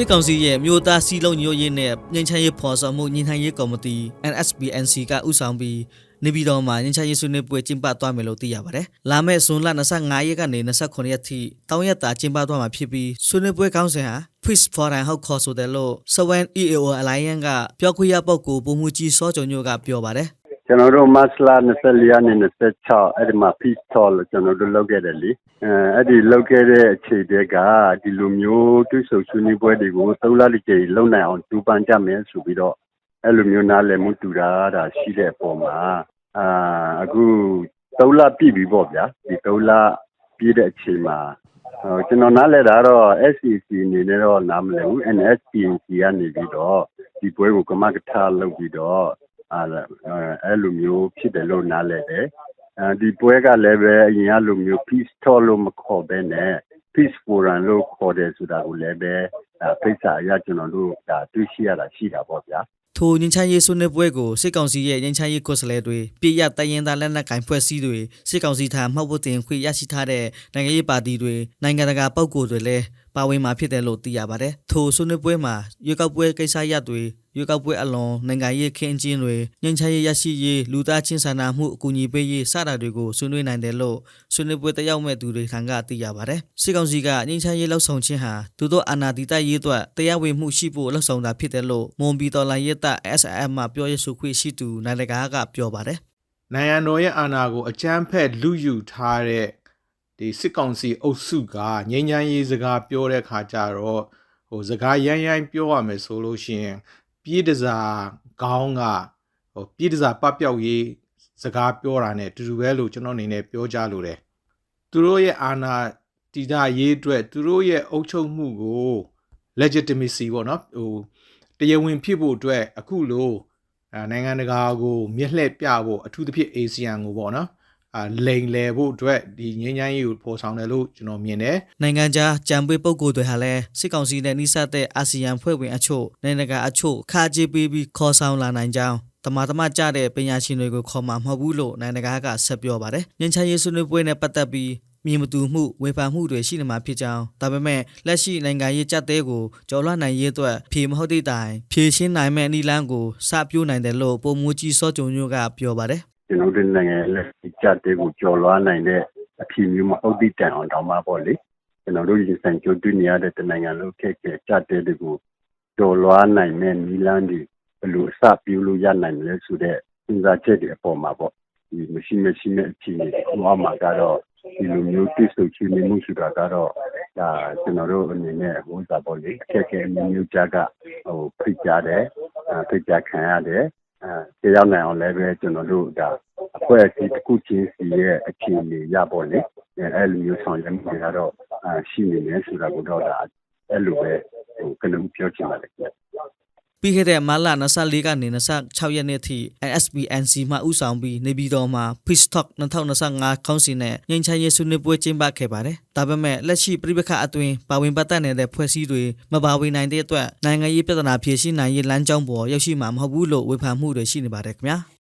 စစ်ကောင်စီရဲ့မြို့သားစီလုံးညို့ရေးနဲ့ငင်းချမ်းရေးဖော်ဆောင်မှုညီနှိုင်းရေးကော်မတီ NSBNC ကဥဆောင်ပြီးနေပြည်တော်မှာငင်းချမ်းရေးဆွေးနွေးပွဲကျင်းပသွားမယ်လို့သိရပါတယ်။လာမယ့်ဇွန်လ25ရက်ကနေ29ရက်ထိတောင်းရက်တာကျင်းပသွားမှာဖြစ်ပြီးဆွေးနွေးပွဲကောင်းစဉ်ဟာ Peace Forum ဟောက်ခေါ်ဆိုတယ်လို့ Sawan EAO Alliance ကပြောခွင့်ရပုဂ္ဂိုလ်ပုံမှုကြီးစောကျော်ညို့ကပြောပါတယ် ကျွန်တော်တို့မတ်လ24ရက်နေ့26အဲ့ဒီမှာ peace talk လို့ကျွန်တော်တို့လုပ်ခဲ့တယ်လေအဲအဲ့ဒီလုပ်ခဲ့တဲ့အခြေတက်ကဒီလိုမျိုးတွိဆုံဆွေးနွေးပွဲတွေကိုသုံးလတစ်ကြိမ်လုပ်နိုင်အောင်ကြိုးပမ်းကြမယ်ဆိုပြီးတော့အဲ့လိုမျိုးနားလည်မှုတူတာဒါရှိတဲ့အပေါ်မှာအာအခုသုံးလပြည့်ပြီပေါ့ဗျာဒီသုံးလပြည့်တဲ့အချိန်မှာဟိုကျွန်တော်နားလည်တာတော့ SCC အနေနဲ့တော့နားမလည်ဘူး NSPC ကနေပြီးတော့ဒီပွဲကိုကမကထလုပ်ပြီးတော့ အဲ့ဒါအဲ့လိုမျိုးဖြစ်တယ်လို့နားလည်တယ်အဲဒီပွဲကလည်းပဲအရင်ကလိုမျိုး peace talk လို့မခေါ်ဘဲနဲ့ peace forum လို့ခေါ်တယ်ဆိုတာကိုလည်းပဲအဲဖိတ်စာအရကျွန်တော်တို့ဒါတွေ့ရှိရတာရှိတာပေါ့ဗျာထိုငင်းချမ်းရေးဆွေးနွေးပွဲကိုစစ်ကောင်စီရဲ့ငင်းချမ်းရေးကိုယ်စားလှယ်တွေပြည်ရတရင်သားလက်နက်ကင်ဖွဲ့စည်းတွေစစ်ကောင်စီထံမှောက်ဖို့တင်ခွင့်ရရှိထားတဲ့နိုင်ငံရေးပါတီတွေနိုင်ငံတကာပုဂ္ဂိုလ်တွေလည်းပါဝင်မှာဖြစ်တယ်လို့သိရပါတယ်။ထိုဆွေးနွေးပွဲမှာရွေးကောက်ပွဲကိစ္စရပ်တွေရွေးကောက်ပွဲအလွန်နိုင်ငံရေးခင်းကျင်းတွေငင်းချမ်းရေးရရှိရေးလူသားချင်းစာနာမှုအကူအညီပေးရေးစတာတွေကိုဆွေးနွေးနိုင်တယ်လို့ဆွေးနွေးပွဲတက်ရောက်မဲ့သူတွေထံကသိရပါတယ်။စစ်ကောင်စီကငင်းချမ်းရေးလှုပ်ဆောင်ခြင်းဟာသူတို့အာဏာတည်တတ်ရေးအတွက်တရားဝင်မှုရှိဖို့လှုပ်ဆောင်တာဖြစ်တယ်လို့မွန်ပြည်တော်လိုင်းရဲတပ် SRM မှပြောရဆိုခွင့်ရှိသူနိုင်လကားကပြောပါတယ်နိုင်ငံတော်ရဲ့အာဏာကိုအကြမ်းဖက်လူယူထားတဲ့ ဒီစစ်ကောင်စီအုပ်စုကငြိမ်းချမ်းရေးစကားပြောတဲ့ခါကျတော့ဟိုစကားရိုင်းရိုင်းပြောရမယ်ဆိုလို့ရှိရင်ပြည်တစားခေါင်းကဟိုပြည်တစားပပျောက်ရေးစကားပြောတာ ਨੇ တူတူပဲလို့ကျွန်တော်အနေနဲ့ပြောကြလို့တယ်သူတို့ရဲ့အာဏာတည်တာရေးအတွက်သူတို့ရဲ့အုပ်ချုပ်မှုကို legitimacy ပေါ့နော်ဟိုတရားဝင်ဖြစ်ဖို့အတွက်အခုလို့အာနိုင်ငံတကာကိုမြက်လှည့်ပြဖို့အထူးသဖြင့် ASEAN ကိုပေါ့နော်အာ လိန်လေဖို့အတွက်ဒီငင်းချမ်းရေးကိုပေါ်ဆောင်တယ်လို့ကျွန်တော်မြင်တယ်။နိုင်ငံခြားကြံပေးပုဂ္ဂိုလ်တွေဟာလည်းစစ်ကောင်စီနဲ့နှိစက်တဲ့အာဆီယံဖွဲ့ဝင်အချို့နိုင်ငံတကာအချို့ခါကြေးပေးပြီးခေါ်ဆောင်လာနိုင်ကြောင်းတမတမကြတဲ့ပညာရှင်တွေကိုခေါ်မှာမဟုတ်ဘူးလို့နိုင်ငံတကာကဆက်ပြောပါတယ်။ညချမ်းရေးဆွေးနွေးပွဲနဲ့ပတ်သက်ပြီးမြေမတူမှုဝေဖန်မှုတွေရှိနေမှာဖြစ်ကြောင်းဒါပေမဲ့လက်ရှိနိုင်ငံရေးကြက်တဲကိုကျော်လွှတ်နိုင်ရေးအတွက်ဖြေမဟုတ်သည့်တိုင်ဖြေရှင်းနိုင်မဲ့အနည်းလမ်းကိုစပြိုးနိုင်တယ်လို့ပုံမူကြီးစောကြုံညို့ကပြောပါတယ် ကျွန်တော်တို့နိုင်ငံရဲ့လက်ရှိကြတဲ့ကိုကြော်လွှားနိုင်တဲ့အဖြစ်မျိုးမဟုတ်သည့်တိုင်အောင်တောင်းပါပေါ့လေကျွန်တော်တို့ရင်ဆိုင်ကြိုးတွေ့နေရတဲ့တနိုင်ငံလုံးခက်ခဲကြတဲ့တွေကိုကြော်လွှားနိုင်တဲ့နီလန်းဒီဘယ်လိုအစပြုလို့ရနိုင်မလဲဆိုတဲ့စဉ်းစားချက်တွေအပေါ်မှာပေါ့ဒီမရှိမရှိနဲ့အခြေအနေကိုအမှကတော့ဒီလိုမျိုးတိစုချီနေမှုဆိုတာကတော့ဒါကျွန်တော်တို့အနေနဲ့ဟိုစားပေါ့လေအခက်အခဲမျိုးမျိုးကြကဟိုဖိတ်ကြတယ်အဲဖိတ်ကြခံရတယ် အဲတရားနိုင်အောင်လည်းပဲကျွန်တော်တို့ဒါအဖွဲ့အစည်းတစ်ခုချင်းစီရဲ့အခြေအနေရပေါ့လေအဲအဲ့လိုမျိုးဆောင်ရွက်မှုတွေကတော့အာရှိနေတယ်ဆိုတာကိုတော့ဒါအဲ့လိုပဲဟိုကနဦးပြောချင်ပါတယ်ခင်ဗျ ပြီးခဲ့တဲ့မလ24ကနေ26ရက်နေ့ထိ NSBNC မှဥဆောင်ပြီးနေပြည်တော်မှာ Peace Talk 2025ခေါင်းစဉ်နဲ့ငြိမ်းချမ်းရေးဆွေးနွေးပွဲကျင်းပခဲ့ပါတယ်။ဒါပေမဲ့လက်ရှိပြည်ပခအတွင်းပါဝင်ပတ်သက်နေတဲ့ဖွဲ့စည်းတွေမပါဝင်နိုင်တဲ့အတွက်နိုင်ငံရေးပြဿနာဖြေရှင်းနိုင်ရေးလမ်းကြောင်းပေါ်ရောက်ရှိမှာမဟုတ်ဘူးလို့ဝေဖန်မှုတွေရှိနေပါတယ်ခင်ဗျာ။